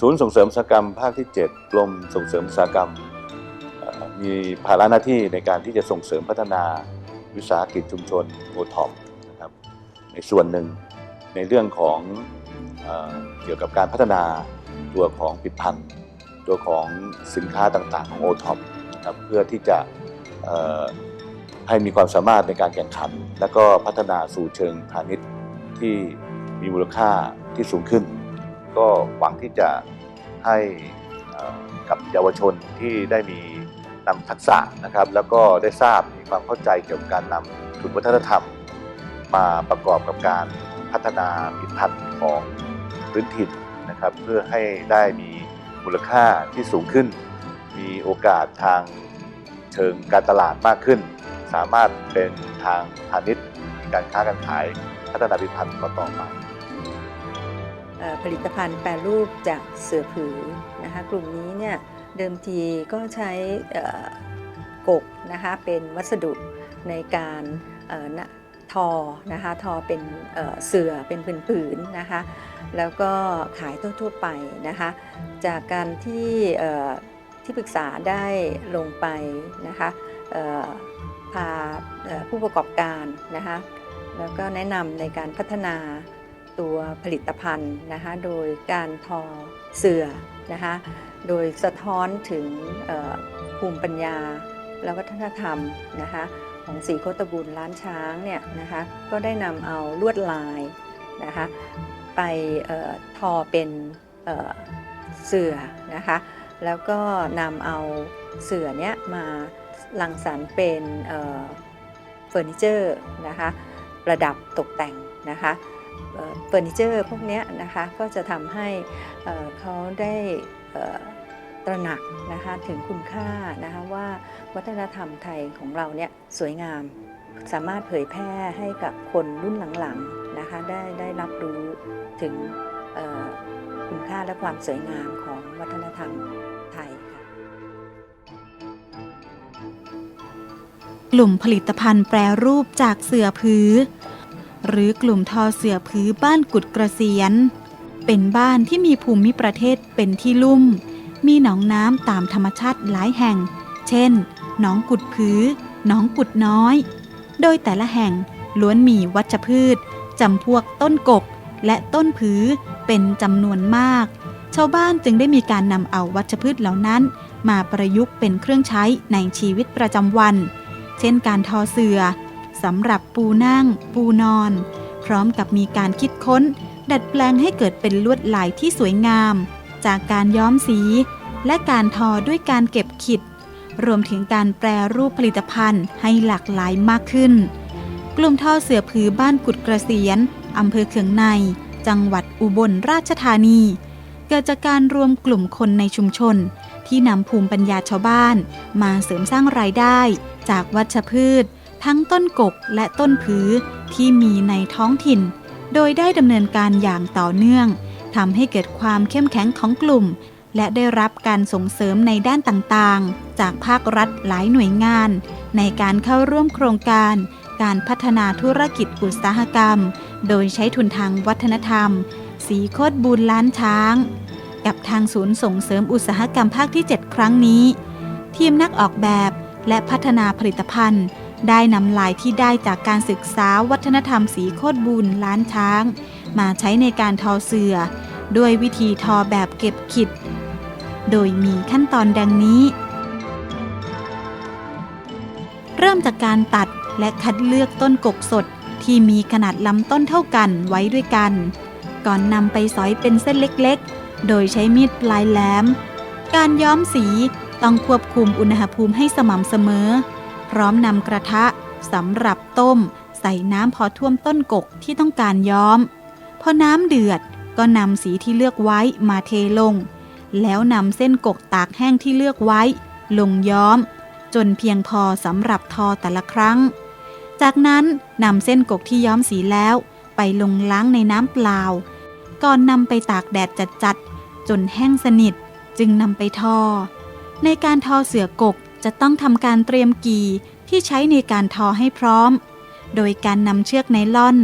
ศูนย์ส่งเสริมอุตสาหกรรมภาคที่7กรมส่งเสริมอุตสาหกรรม มีภาระหน้าที่ในการที่จะส่งเสริมพัฒนาวิสาหกิจชุมชนโอท็อปนะครับในส่วนหนึ่งในเรื่องของเอเกี่ยวกับการพัฒนาตัวของผลิตภัณฑ์ ตัวของสินค้าต่างๆ ของโอท็อปนะครับเพื่อที่จะให้มีความสามารถในการแข่งขัน และก็พัฒนาสู่เชิงพาณิชย์ที่มีมูลค่าที่สูงขึ้น ก็หวังที่จะให้กับเยาวชนที่ได้มีนำทักษะนะครับ แล้วก็ได้ทราบมีความเข้าใจเกี่ยวกับการนำทุนวัฒนธรรม มาประกอบกับการพัฒนาผลิตภัณฑ์ของพื้นถิ่นนะครับ เพื่อให้ได้มีมูลค่าที่สูงขึ้น มีโอกาสทางเชิงการตลาดมากขึ้น สามารถเป็นทางพาณิชย์การค้าการขายพัฒนาผลิตภัณฑ์ต่อไป ผลิตภัณฑ์แปรรูปจากเสือผือนะคะกลุ่มนี้เนี่ยเดิมทีก็ใช้กกนะคะเป็นวัสดุในการทอนะคะทอเป็นเอ่อเสือเป็นผืนๆนะคะแล้วก็ขายทั่วๆไปนะคะจากการที่ที่ปรึกษาได้ลงไปนะคะพาผู้ประกอบการนะคะแล้วก็แนะนำในการพัฒนา ตัวผลิตภัณฑ์นะคะโดยการทอเสื่อนะคะโดยสะท้อนถึงภูมิปัญญา และวัฒนธรรมนะคะของสีโคตบูลล้านช้างเนี่ยนะคะก็ได้นำเอาลวดลายนะคะไปออทอเป็นเเสื่อนะคะแล้วก็นำเอาเสื่อเนี้ยมาลังสรรค์เป็นเเฟอร์นิเจอร์นะคะประดับตกแต่งนะคะ เฟอร์นิเจอร์พวกนี้นะคะก็จะทำให้เเขาได้ตระหนักนะคะถึงคุณค่านะคะว่าวัฒนธรรมไทยของเราเนี่ยสวยงามสามารถเผยแพร่ให้กับคนรุ่นหลังๆนะคะได้ได้รับรู้ถึงคุณค่าและความสวยงามของวัฒนธรรมไทยค่ะกลุ่มผลิตภัณฑ์แปรรูปจากเสือผือ หรือกลุ่มทอเสือผือบ้านกุดกระเสียน เป็นบ้านที่มีภูมิประเทศเป็นที่ลุ่ม มีหนองน้ำตามธรรมชาติหลายแห่ง เช่น หนองกุดผือ หนองกุดน้อย โดยแต่ละแห่งล้วนมีวัชพืชจำพวกต้นกกและต้นผือเป็นจำนวนมาก ชาวบ้านจึงได้มีการนำเอาวัชพืชเหล่านั้น มาประยุกต์เป็นเครื่องใช้ในชีวิตประจำวัน เช่นการทอเสือ สำหรับปูนั่ง ปูนอน พร้อมกับมีการคิดค้น ดัดแปลงให้เกิดเป็นลวดลายที่สวยงาม จากการย้อมสี และการทอด้วยการเก็บขิด รวมถึงการแปรรูปผลิตภัณฑ์ให้หลากหลายมากขึ้น กลุ่มทอเสือผือบ้านกุดกระเสียนอำเภอเขืองใน จังหวัดอุบลราชธานี เกิดจากการรวมกลุ่มคนในชุมชนที่นำภูมิปัญญาชาวบ้าน มาเสริมสร้างรายได้จากวัชพืช ทั้งต้นกกและต้นผือที่มีในท้องถิ่น โดยได้ดำเนินการอย่างต่อเนื่องทำให้เกิดความเข้มแข็งของกลุ่ม และได้รับการส่งเสริมในด้านต่างๆ จากภาครัฐหลายหน่วยงาน ในการเข้าร่วมโครงการ การพัฒนาธุรกิจอุตสาหกรรม โดยใช้ทุนทางวัฒนธรรม สีโคตรบูรล้านช้าง กับทางศูนย์ส่งเสริมอุตสาหกรรมภาคที่ 7 ครั้งนี้ ทีมนักออกแบบและพัฒนาผลิตภัณฑ์ ได้นำลายที่ได้จากการศึกษาวัฒนธรรมสีโคตรบูรล้านช้าง มาใช้ในการทอเสือ ด้วยวิธีทอแบบเก็บขิด โดยมีขั้นตอนดังนี้ เริ่มจากการตัดและคัดเลือกต้นกกสดที่มีขนาดลำต้นเท่ากันไว้ด้วยกัน ก่อนนำไปสอยเป็นเส้นเล็กๆ โดยใช้มีดปลายแหลม การย้อมสีต้องควบคุมอุณหภูมิให้สม่ำเสมอ พร้อมนำกระทะสำหรับต้ม ใส่น้ำพอท่วมต้นกกที่ต้องการย้อม พอน้ำเดือดก็นำสีที่เลือกไว้มาเทลง แล้วนำเส้นกกตากแห้งที่เลือกไว้ ลงย้อม จนเพียงพอสำหรับทอแต่ละครั้ง จากนั้นนำเส้นกกที่ย้อมสีแล้ว ไปลงล้างในน้ำเปล่า ก่อนนำไปตากแดดจัดๆจนแห้งสนิทจึงนำไปทอ ในการทอเสือกก จะต้องทำการเตรียมกี่ที่ใช้ในการทอให้พร้อม โดยการนำเชือกไนล่อน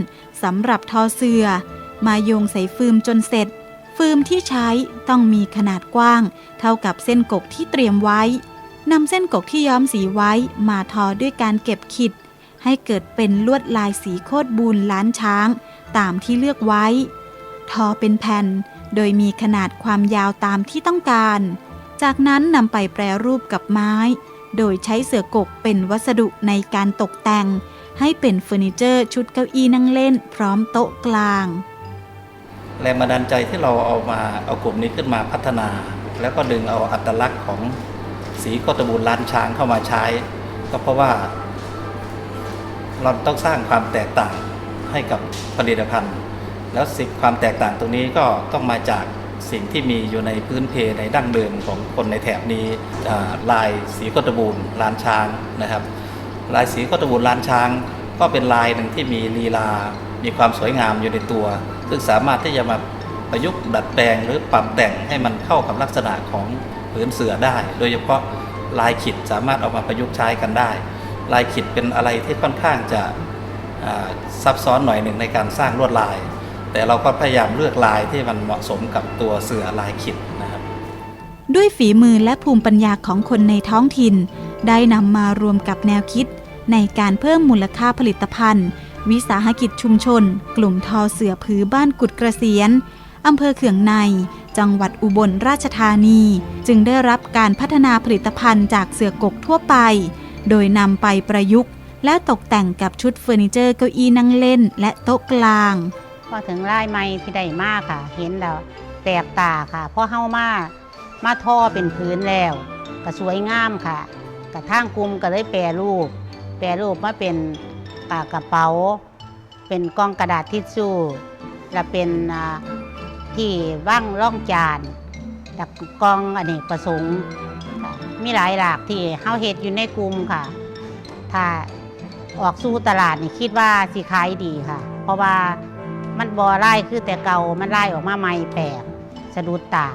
สำหรับทอเสือมาโยงใส่ฟืมจนเสร็จฟฟืมที่ใช้ต้องมีขนาดกว้าง เท่ากับเส้นกกที่เตรียมไว้นำเส้นกกที่ย้อมสีไว้มาทอด้วยการเก็บขิด ให้เกิดเป็นลวดลายสีโคตรบูนล้านช้าง ตามที่เลือกไว้ ทอเป็นแผ่น โดยมีขนาดความยาวตามที่ต้องการ จากนั้นนำไปแปรรูปกับไม้ โดยใช้เสือกกเป็นวัสดุในการตกแต่ง ให้เป็นเฟอร์นิเจอร์ชุดเก้าอี้นั่งเล่น พร้อมโต๊ะกลาง แรงบันดาลใจที่เราเอามาเอากลุ่มนี้ขึ้นมาพัฒนา แล้วก็ดึงเอาอัตลักษณ์ของสีโคตบูรล้านช้างเข้ามาใช้ ก็เพราะว่า เราต้องสร้างความแตกต่างให้กับผลิตภัณฑ์ แล้วสิ่งความแตกต่างตรงนี้ก็ต้องมาจาก สิ่งที่มีอยู่ในพื้นเพในดั้งเดิมของคนในแถบนี้ลายสีโคตบูรล้านช้างนะครับ ลายสีโคตบูรล้านช้าง ก็เป็นลายหนึ่งที่มีลีลา มีความสวยงามอยู่ในตัว ซึ่งสามารถที่จะมาประยุกต์ดัดแปลงหรือปรับแต่งให้มันเข้ากับลักษณะของผืนเสือได้ โดยเฉพาะลายขีดสามารถเอามาประยุกต์ใช้กันได้ ลายขีดเป็นอะไรที่ค่อนข้างจะซับซ้อนหน่อยหนึ่งในการสร้างลวดลาย แต่เราก็พยายามเลือกลายที่มันเหมาะสมกับตัวเสือลายขีดนะครับ ด้วยฝีมือและภูมิปัญญาของคนในท้องถิ่น ได้นำมารวมกับแนวคิด ในการเพิ่มมูลค่าผลิตภัณฑ์ วิสาหกิจชุมชน กลุ่มทอเสือผือบ้านกุดกระเสียนอำเภอเขืองใน จังหวัดอุบลราชธานี จึงได้รับการพัฒนาผลิตภัณฑ์จากเสือกกทั่วไป โดยนำไปประยุกต์ และตกแต่งกับชุดเฟอร์นิเจอร์เก้าอี้นั่งเล่น และโต๊ะกลาง พอถึงลายไม้ที่ได้มากค่ะ เห็นแล้วแปลกตาค่ะเพราะเฮามามาท่อเป็นพื้นแล้ว ก็สวยงามค่ะกระทั่งกลุ่มก็เลยแปรรูป แปรรูปมาเป็นปากกระเป๋า เป็นกล่องกระดาษทิชชู่และเป็นที่ว่างร่องจานและกล่องอเนกประสงค์มีหลายหลากที่เฮาเฮ็ดอยู่ในกลุ่มค่ะ ถ้าออกสู่ตลาดนี่คิดว่าสิขายดีค่ะ เพราะว่า มันบ่อไล่คือแต่เก่ามันไล่ออกมาใหม่แปลกสะดุดตา